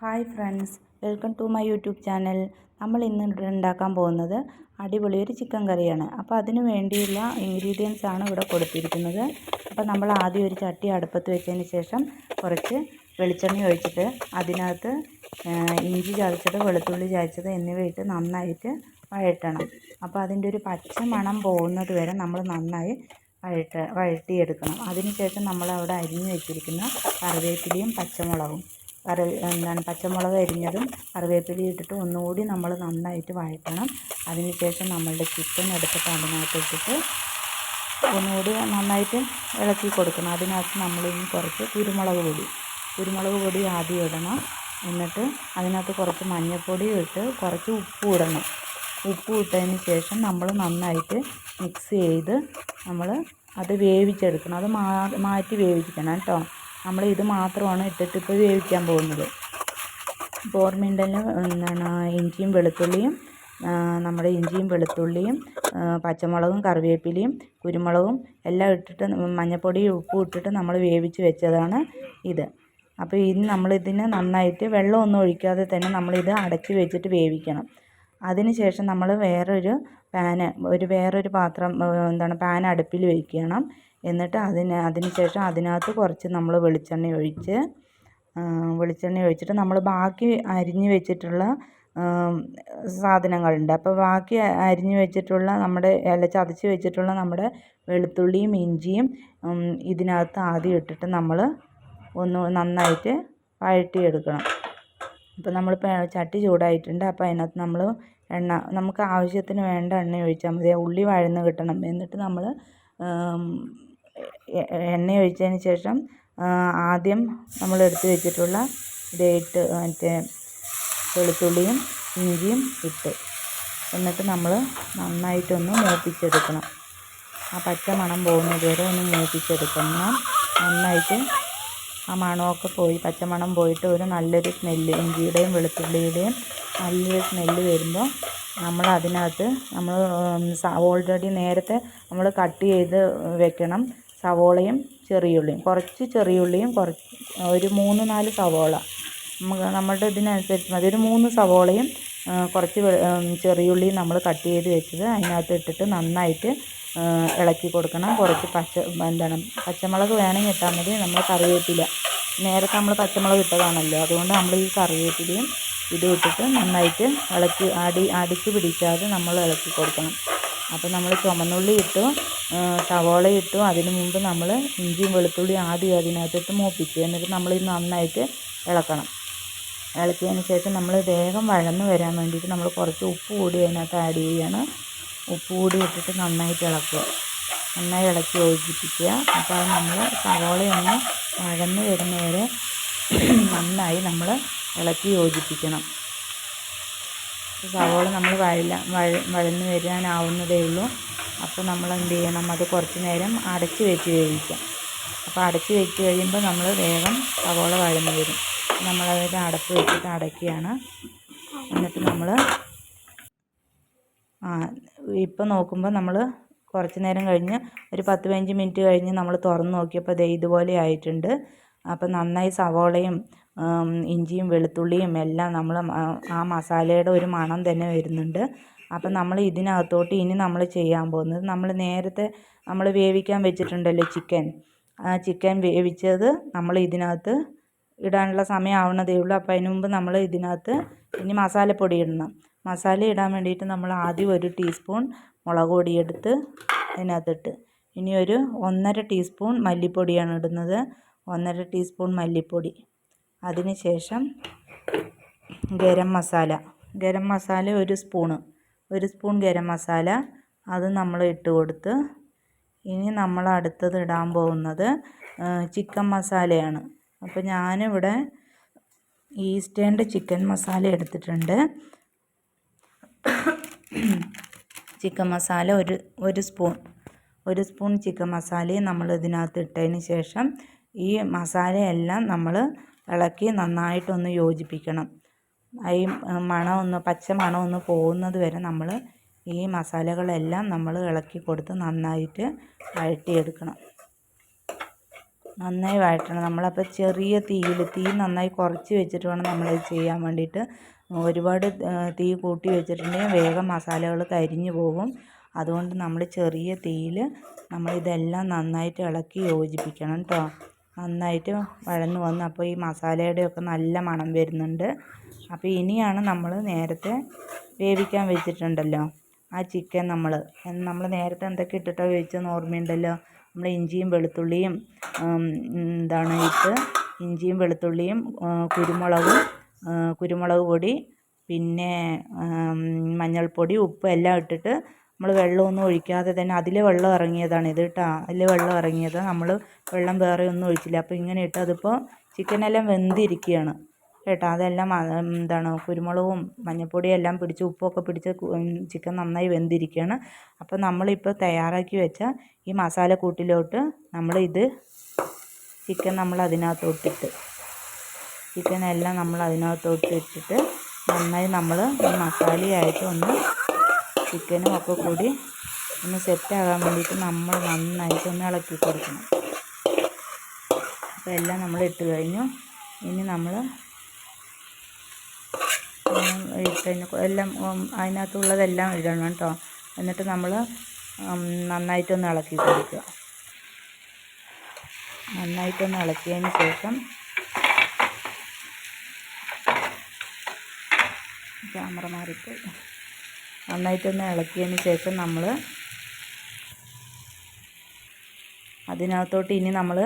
Hi friends welcome to my YouTube channel. നമ്മൾ ഇന്ന് ഉണ്ടാക്കാൻ പോകുന്നത് അടിപൊളി ഒരു ചിക്കൻ കറിയാണ്. അപ്പോൾ അതിന് വേണ്ടിയുള്ള ഇൻഗ്രീഡിയൻസ് ആണ് ഇവിടെ കൊടുത്തിരിക്കുന്നത്. അപ്പോൾ നമ്മൾ ആദ്യം ഒരു ചട്ടി അടുപ്പത്ത് വെച്ചതിന് ശേഷം കുറച്ച് വെളിച്ചെണ്ണ ഒഴിച്ചിട്ട് അതിനകത്ത് ഇഞ്ചി ചതച്ചത് വെളുത്തുള്ളി ചതച്ചത് എന്നിവ ഇട്ട് നന്നായിട്ട് വഴറ്റണം. അപ്പോൾ അതിന്റെ ഒരു പച്ച മണം പോകുന്നത് വരെ നമ്മൾ നന്നായി വഴറ്റ വഴറ്റിയെടുക്കണം. അതിനുശേഷം നമ്മൾ അവിടെ അരിഞ്ഞ് വെച്ചിരിക്കുന്ന കറിവേപ്പിലയും പച്ചമുളകും കറി എന്താണ് പച്ചമുളക് അരിഞ്ഞതും കറിവേപ്പില ഇട്ടിട്ട് ഒന്നുകൂടി നമ്മൾ നന്നായിട്ട് വഴറ്റണം. അതിനുശേഷം നമ്മളുടെ ചിക്കൻ എടുത്തിട്ട് അതിനകത്ത് ഇട്ടിട്ട് ഒന്നുകൂടി നന്നായിട്ട് ഇളക്കി കൊടുക്കണം. അതിനകത്ത് നമ്മൾ ഇനി കുറച്ച് കുരുമുളക് പൊടി കുരുമുളക് പൊടി ആദ്യം ഇടണം. എന്നിട്ട് അതിനകത്ത് കുറച്ച് മഞ്ഞൾപ്പൊടി ഇട്ട് കുറച്ച് ഉപ്പ് ഇടണം. ഉപ്പ് ഇട്ടതിന് ശേഷം നമ്മൾ നന്നായിട്ട് മിക്സ് ചെയ്ത് നമ്മൾ അത് വേവിച്ചെടുക്കണം. അത് മാറ്റി വേവിക്കണം കേട്ടോ. നമ്മൾ ഇത് മാത്രമാണ് ഇട്ടിട്ട് ഇപ്പോൾ വേവിക്കാൻ പോകുന്നത്. ബോർമിന്റെൽ എന്താണ് ഇഞ്ചിയും വെളുത്തുള്ളിയും നമ്മുടെ ഇഞ്ചിയും വെളുത്തുള്ളിയും പച്ചമുളകും കറിവേപ്പിലയും കുരുമുളകും എല്ലാം ഇട്ടിട്ട് മഞ്ഞൾപ്പൊടിയും ഉപ്പും ഇട്ടിട്ട് നമ്മൾ വേവിച്ച് വെച്ചതാണ് ഇത്. അപ്പോൾ ഇനി നമ്മളിതിന് നന്നായിട്ട് വെള്ളമൊന്നും ഒഴിക്കാതെ തന്നെ നമ്മളിത് അടച്ച് വെച്ചിട്ട് വേവിക്കണം. അതിന് ശേഷം നമ്മൾ വേറൊരു പാന് ഒരു വേറൊരു പാത്രം എന്താണ് പാൻ അടുപ്പിൽ വയ്ക്കണം എന്നിട്ട് അതിന് അതിന് ശേഷം അതിനകത്ത് കുറച്ച് നമ്മൾ വെളിച്ചെണ്ണ ഒഴിച്ച് വെളിച്ചെണ്ണ ഒഴിച്ചിട്ട് നമ്മൾ ബാക്കി അരിഞ്ഞ് വെച്ചിട്ടുള്ള സാധനങ്ങളുണ്ട്. അപ്പോൾ ബാക്കി അരിഞ്ഞ് വെച്ചിട്ടുള്ള നമ്മുടെ ഇല ചതച്ച് വെച്ചിട്ടുള്ള നമ്മുടെ വെളുത്തുള്ളിയും ഇഞ്ചിയും ഇതിനകത്ത് ആദ്യം ഇട്ടിട്ട് നമ്മൾ ഒന്ന് നന്നായിട്ട് വഴറ്റിയെടുക്കണം. അപ്പോൾ നമ്മൾ ചട്ടി ചൂടായിട്ടുണ്ട്. അപ്പോൾ അതിനകത്ത് നമ്മൾ എണ്ണ നമുക്ക് ആവശ്യത്തിന് വേണ്ട എണ്ണ ഒഴിച്ചാൽ മതി. ഉള്ളി വഴന്ന് കിട്ടണം. എന്നിട്ട് നമ്മൾ എണ്ണ ഒഴിച്ചതിന് ശേഷം ആദ്യം നമ്മൾ എടുത്ത് വെച്ചിട്ടുള്ള ഇട്ട് മറ്റേ വെളുത്തുള്ളിയും ഇഞ്ചിയും ഇട്ട്. എന്നിട്ട് നമ്മൾ നന്നായിട്ടൊന്ന് മൂപ്പിച്ചെടുക്കണം. ആ പച്ച മണം പോകുന്നത് വരെ ഒന്ന് മൂപ്പിച്ചെടുക്കണം. നന്നായിട്ട് ആ മണമൊക്കെ പോയി പച്ചമണം പോയിട്ട് ഒരു നല്ലൊരു സ്മെല്ല് ഇഞ്ചിയുടെയും വെളുത്തുള്ളിയുടെയും നല്ലൊരു സ്മെല്ല് വരുമ്പോൾ നമ്മൾ അതിനകത്ത് നമ്മൾ ഓൾറെഡി നേരത്തെ നമ്മൾ കട്ട് ചെയ്ത് വെക്കണം. സവോളയും ചെറിയുള്ളിയും. കുറച്ച് ചെറിയുള്ളിയും കുറച്ച് ഒരു മൂന്ന് നാല് സവോള. നമ്മളുടെ ഇതിനനുസരിച്ച് മതി. ഒരു മൂന്ന് സവോളയും കുറച്ച് ചെറിയുള്ളിയും നമ്മൾ കട്ട് ചെയ്ത് വെച്ചത് അതിനകത്ത് ഇട്ടിട്ട് നന്നായിട്ട് ഇളക്കി കൊടുക്കണം. കുറച്ച് പച്ച എന്താണ് പച്ചമുളക് വേണമെങ്കിൽ ഇട്ടാൽ മതി. നമ്മൾ കറിവേപ്പില നേരത്തെ നമ്മൾ പച്ചമുളക് ഇട്ടതാണല്ലോ. അതുകൊണ്ട് നമ്മൾ ഈ കറിവേപ്പിലയും ഇതും ഇട്ടിട്ട് നന്നായിട്ട് ഇളക്കി അടി അടിച്ച് പിടിക്കാതെ നമ്മൾ ഇളക്കി കൊടുക്കണം. അപ്പോൾ നമ്മൾ ചുമന്നുള്ളി ഇട്ടു. സവോള ഇട്ടു. അതിന് മുമ്പ് നമ്മൾ ഇഞ്ചിയും വെളുത്തുള്ളിയും ആദ്യം അതിനകത്തിട്ട് മൂപ്പിച്ചു എന്നിട്ട് നമ്മൾ ഇത് നന്നായിട്ട് ഇളക്കണം. ഇളക്കിയതിന് ശേഷം നമ്മൾ വേഗം വഴന്ന് വരാൻ വേണ്ടിയിട്ട് നമ്മൾ കുറച്ച് ഉപ്പ് കൂടി അതിനകത്ത് ആഡ് ചെയ്യണം. ഉപ്പ് കൂടി ഇട്ടിട്ട് നന്നായിട്ട് ഇളക്കുക. നന്നായി ഇളക്കി യോജിപ്പിക്കുക. അപ്പോൾ നമ്മൾ സവോളയൊന്ന് വഴന്ന് വരുന്നവരെ നന്നായി നമ്മൾ ഇളക്കി യോജിപ്പിക്കണം. സവോള നമ്മൾ വഴല വഴ വഴന്ന് വരാനാവുന്നതേ ഉള്ളൂ. അപ്പോൾ നമ്മൾ എന്ത് ചെയ്യണം അത് കുറച്ച് നേരം അടച്ച് വെച്ച് വേവിക്കാം. അപ്പോൾ അടച്ച് വെച്ച് കഴിയുമ്പോൾ നമ്മൾ വേഗം സവോള വഴന്ന് വരും. നമ്മളതിന്റെ അടപ്പ് വെച്ചിട്ട് അടയ്ക്കുകയാണ്. എന്നിട്ട് നമ്മൾ ആ ഇപ്പം നോക്കുമ്പോൾ നമ്മൾ കുറച്ച് നേരം കഴിഞ്ഞ് ഒരു പത്ത് പതിനഞ്ച് മിനിറ്റ് കഴിഞ്ഞ് നമ്മൾ തുറന്ന് നോക്കിയപ്പോൾ ദേ ഇതുപോലെ ആയിട്ടുണ്ട്. അപ്പോൾ നന്നായി സവോളയും ഇഞ്ചിയും വെളുത്തുള്ളിയും എല്ലാം നമ്മൾ ആ മസാലയുടെ ഒരു മണം തന്നെ വരുന്നുണ്ട്. അപ്പം നമ്മൾ ഇതിനകത്തോട്ട് ഇനി നമ്മൾ ചെയ്യാൻ പോകുന്നത് നമ്മൾ നേരത്തെ നമ്മൾ വേവിക്കാൻ വെച്ചിട്ടുണ്ടല്ലോ ചിക്കൻ. ആ ചിക്കൻ വേവിച്ചത് നമ്മൾ ഇതിനകത്ത് ഇടാനുള്ള സമയം ഉള്ളൂ. അപ്പോൾ അതിന് മുമ്പ് നമ്മൾ ഇതിനകത്ത് ഇനി മസാലപ്പൊടി ഇടണം. മസാല ഇടാൻ വേണ്ടിയിട്ട് നമ്മൾ ആദ്യം ഒരു ടീസ്പൂൺ മുളക് പൊടി എടുത്ത് അതിനകത്തിട്ട് ഇനി ഒരു ഒന്നര ടീസ്പൂൺ മല്ലിപ്പൊടിയാണ് ഇടുന്നത്. ഒന്നര ടീസ്പൂൺ മല്ലിപ്പൊടി. അതിന് ശേഷം ഗരം മസാല. ഗരം മസാല ഒരു സ്പൂണ്. ഒരു സ്പൂൺ ഗരം മസാല അത് നമ്മൾ ഇട്ട് കൊടുത്ത് ഇനി നമ്മൾ അടുത്തത് ഇടാൻ പോകുന്നത് ചിക്കൻ മസാലയാണ്. അപ്പോൾ ഞാനിവിടെ ഈസ്റ്റേന്റെ ചിക്കൻ മസാല എടുത്തിട്ടുണ്ട്. ചിക്കൻ മസാല ഒരു ഒരു സ്പൂൺ ഒരു സ്പൂൺ ചിക്കൻ മസാലയും നമ്മൾ ഇതിനകത്ത് ഇട്ടതിന് ശേഷം ഈ മസാലയെല്ലാം നമ്മൾ ഇളക്കി നന്നായിട്ടൊന്ന് യോജിപ്പിക്കണം. ഈ മണമൊന്ന് പച്ച മണമൊന്ന് പോകുന്നത് വരെ നമ്മൾ ഈ മസാലകളെല്ലാം നമ്മൾ ഇളക്കി കൊടുത്ത് നന്നായിട്ട് വഴറ്റിയെടുക്കണം. നന്നായി വഴറ്റണം. നമ്മളപ്പോൾ ചെറിയ തീയിൽ തീ നന്നായി കുറച്ച് വെച്ചിട്ട് വേണം നമ്മളത് ചെയ്യാൻ വേണ്ടിയിട്ട്. ഒരുപാട് തീ കൂട്ടി വെച്ചിട്ടുണ്ടെങ്കിൽ വേഗം മസാലകൾ കരിഞ്ഞു പോകും. അതുകൊണ്ട് നമ്മൾ ചെറിയ തീയിൽ നമ്മളിതെല്ലാം നന്നായിട്ട് ഇളക്കി യോജിപ്പിക്കണം കേട്ടോ നന്നായിട്ട് വഴന്ന് വന്ന്. അപ്പോൾ ഈ മസാലയുടെയൊക്കെ നല്ല മണം വരുന്നുണ്ട്. അപ്പോൾ ഇനിയാണ് നമ്മൾ നേരത്തെ വേവിക്കാൻ വെച്ചിട്ടുണ്ടല്ലോ. ആ ചിക്കൻ നമ്മൾ. നമ്മൾ നേരത്തെ എന്തൊക്കെ ഇട്ടിട്ടാണ് വേവിച്ചതെന്ന് ഓർമ്മയുണ്ടല്ലോ? നമ്മൾ ഇഞ്ചിയും വെളുത്തുള്ളിയും എന്താണ് ഇട്ട് ഇഞ്ചിയും വെളുത്തുള്ളിയും കുരുമുളകും കുരുമുളക് പൊടി പിന്നെ മഞ്ഞൾപ്പൊടി ഉപ്പ് എല്ലാം ഇട്ടിട്ട് നമ്മൾ വെള്ളമൊന്നും ഒഴിക്കാതെ തന്നെ അതിൽ വെള്ളം ഇറങ്ങിയതാണ് ഇത് കേട്ടോ അതിൽ വെള്ളം ഇറങ്ങിയത്. നമ്മൾ വെള്ളം വേറെ ഒന്നും ഒഴിച്ചില്ല. അപ്പോൾ ഇങ്ങനെ ഇട്ട് അതിപ്പോൾ ചിക്കനെല്ലാം വെന്തിരിക്കുകയാണ്. കേട്ടോ. അതെല്ലാം എന്താണ് കുരുമുളകും മഞ്ഞൾപ്പൊടിയും എല്ലാം പിടിച്ച് ഉപ്പൊക്കെ പിടിച്ച് ചിക്കൻ നന്നായി വെന്തിരിക്കുകയാണ് അപ്പോൾ നമ്മളിപ്പോൾ തയ്യാറാക്കി വെച്ച ഈ മസാലക്കൂട്ടിലോട്ട് നമ്മൾ ഇത് ചിക്കൻ നമ്മൾ അതിനകത്തോട്ടിട്ട് ചിക്കൻ എല്ലാം നമ്മൾ അതിനകത്തോട്ട് ഇട്ടിട്ട് നന്നായി നമ്മൾ ഈ മസാലയായിട്ട് ഒന്ന് ചിക്കനും ഒക്കെ കൂടി ഒന്ന് സെറ്റാകാൻ വേണ്ടിയിട്ട് നമ്മൾ നന്നായിട്ട് ഒന്ന് ഇളക്കി കൊടുക്കണം. അപ്പോൾ എല്ലാം നമ്മൾ ഇട്ട് കഴിഞ്ഞു. ഇനി നമ്മൾ എല്ലാം അതിനകത്തുള്ളതെല്ലാം ഇടണം കേട്ടോ. എന്നിട്ട് നമ്മൾ നന്നായിട്ടൊന്ന് ഇളക്കി കൊടുക്കുക. നന്നായിട്ടൊന്ന് ഇളക്കിയതിന് ശേഷം ക്യാമറ മാറിപ്പോയി. നന്നായിട്ടൊന്ന് ഇളക്കിയതിന് ശേഷം നമ്മൾ അതിനകത്തോട്ട് ഇനി നമ്മൾ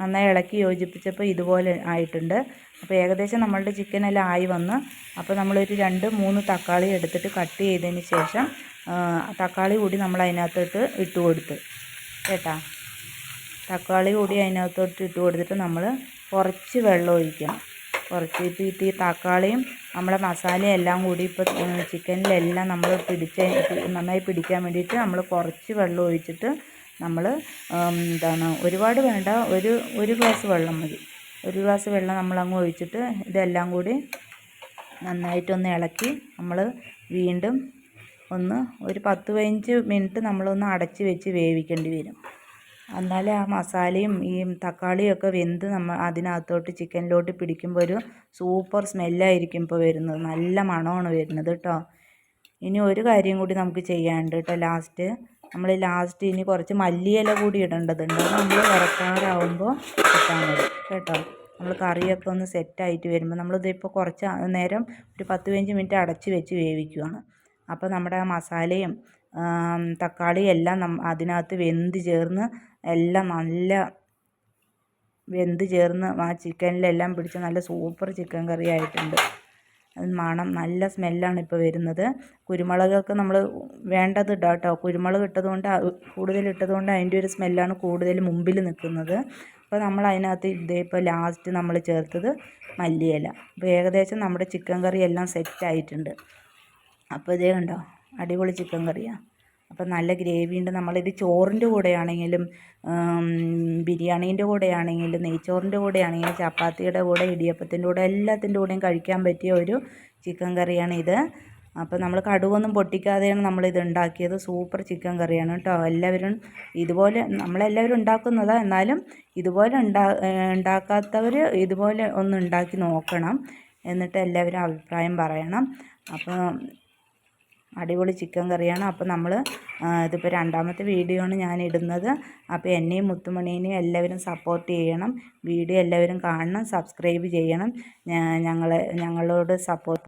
നന്നായി ഇളക്കി യോജിപ്പിച്ചപ്പോൾ ഇതുപോലെ ആയിട്ടുണ്ട്. അപ്പോൾ ഏകദേശം നമ്മളുടെ ചിക്കനെല്ലാം ആയി വന്ന് അപ്പോൾ നമ്മളൊരു രണ്ട് മൂന്ന് തക്കാളി എടുത്തിട്ട് കട്ട് ചെയ്തതിന് ശേഷം തക്കാളി കൂടി നമ്മൾ അതിനകത്തോട്ട് ഇട്ട് കൊടുത്ത്. കേട്ടാ? തക്കാളി കൂടി അതിനകത്തോട്ട് ഇട്ട് കൊടുത്തിട്ട് നമ്മൾ കുറച്ച് വെള്ളം ഒഴിക്കണം. കുറച്ച് ഇപ്പോൾ ഈ തക്കാളിയും നമ്മുടെ മസാലയും എല്ലാം കൂടി ഇപ്പോൾ ചിക്കനിലെല്ലാം നമ്മൾ പിടിച്ച് നന്നായി പിടിക്കാൻ വേണ്ടിയിട്ട് നമ്മൾ കുറച്ച് വെള്ളം ഒഴിച്ചിട്ട് നമ്മൾ എന്താണ് ഒരുപാട് വേണ്ട ഒരു ഒരു ഗ്ലാസ് വെള്ളം മതി. ഒരു ഗ്ലാസ് വെള്ളം നമ്മൾ അങ്ങ് ഒഴിച്ചിട്ട് ഇതെല്ലാം കൂടി നന്നായിട്ടൊന്ന് ഇളക്കി നമ്മൾ വീണ്ടും ഒന്ന് ഒരു പത്ത് പതിനഞ്ച് മിനിറ്റ് നമ്മളൊന്ന് അടച്ച് വെച്ച് വേവിക്കേണ്ടി വരും. എന്നാലേ ആ മസാലയും ഈ തക്കാളിയും ഒക്കെ വെന്ത് നമ്മൾ അതിനകത്തോട്ട് ചിക്കനിലോട്ട് പിടിക്കുമ്പോൾ ഒരു സൂപ്പർ സ്മെല്ലായിരിക്കും ഇപ്പോൾ വരുന്നത്. നല്ല മണമാണ് വരുന്നത് കേട്ടോ. ഇനി ഒരു കാര്യം കൂടി നമുക്ക് ചെയ്യാനുണ്ട് കേട്ടോ ലാസ്റ്റ്. നമ്മൾ ലാസ്റ്റ് ഇനി കുറച്ച് മല്ലിയില കൂടി ഇടേണ്ടതുണ്ട് നമ്മൾ ഇറക്കാറാവുമ്പോൾ ഇട്ടാൽ മതി. കേട്ടോ? നമ്മൾ കറിയൊക്കെ ഒന്ന് സെറ്റായിട്ട് വരുമ്പോൾ നമ്മളിതിപ്പോൾ കുറച്ച് നേരം ഒരു പത്ത് പതിനഞ്ച് മിനിറ്റ് അടച്ച് വെച്ച് വേവിക്കുവാണ്. അപ്പോൾ നമ്മുടെ മസാലയും തക്കാളിയും എല്ലാം അതിനകത്ത് വെന്ത് ചേർന്ന് എല്ലാം നല്ല വെന്ത് ചേർന്ന് ആ ചിക്കനിലെല്ലാം പിടിച്ച് നല്ല സൂപ്പർ ചിക്കൻ കറി ആയിട്ടുണ്ട്. മണം നല്ല സ്മെല്ലാണ് ഇപ്പോൾ വരുന്നത്. കുരുമുളകൊക്കെ നമ്മൾ വേണ്ടത് ഇടാം കേട്ടോ കുരുമുളക് ഇട്ടതുകൊണ്ട് കൂടുതൽ ഇട്ടതുകൊണ്ട് അതിന്റെ ഒരു സ്മെല്ലാണ് കൂടുതൽ മുമ്പിൽ നിൽക്കുന്നത്. അപ്പോൾ നമ്മൾ അതിനകത്ത് ഇതേ ഇപ്പോൾ ലാസ്റ്റ് നമ്മൾ ചേർത്തത് മല്ലിയില. അപ്പോൾ ഏകദേശം നമ്മുടെ ചിക്കൻ കറി എല്ലാം സെറ്റ് ആയിട്ടുണ്ട്. അപ്പോൾ ഇതേ കണ്ടോ? അടിപൊളി ചിക്കൻ കറിയാണ് അപ്പം നല്ല ഗ്രേവി ഉണ്ട്. നമ്മളിത് ചോറിന്റെ കൂടെയാണെങ്കിലും ബിരിയാണീന്റെ കൂടെയാണെങ്കിലും നെയ്ച്ചോറിന്റെ കൂടെയാണെങ്കിലും ചപ്പാത്തിയുടെ കൂടെ ഇടിയപ്പത്തിന്റെ കൂടെ എല്ലാത്തിന്റെ കൂടെയും കഴിക്കാൻ പറ്റിയ ഒരു ചിക്കൻ കറിയാണ് ഇത്. അപ്പോൾ നമ്മൾ കടുവൊന്നും പൊട്ടിക്കാതെയാണ് നമ്മളിത് ഉണ്ടാക്കിയത്. സൂപ്പർ ചിക്കൻ കറിയാണ് കേട്ടോ. എല്ലാവരും ഇതുപോലെ നമ്മളെല്ലാവരും ഉണ്ടാക്കുന്നതാണ് എന്നാലും ഇതുപോലെ ഉണ്ടാ ഉണ്ടാക്കാത്തവർ ഇതുപോലെ ഒന്ന് ഉണ്ടാക്കി നോക്കണം. എന്നിട്ട് എല്ലാവരും അഭിപ്രായം പറയണം. അപ്പോൾ അടിപൊളി ചിക്കൻ കറിയാണ്. അപ്പോൾ നമ്മൾ ഇതിപ്പോൾ രണ്ടാമത്തെ വീഡിയോ ആണ് ഞാൻ ഇടുന്നത് അപ്പോൾ എന്നെയും മുത്തുമണീനെയും എല്ലാവരും സപ്പോർട്ട് ചെയ്യണം. വീഡിയോ എല്ലാവരും കാണണം സബ്സ്ക്രൈബ് ചെയ്യണം. ഞങ്ങളെ ഞങ്ങളോട് സപ്പോർട്ട്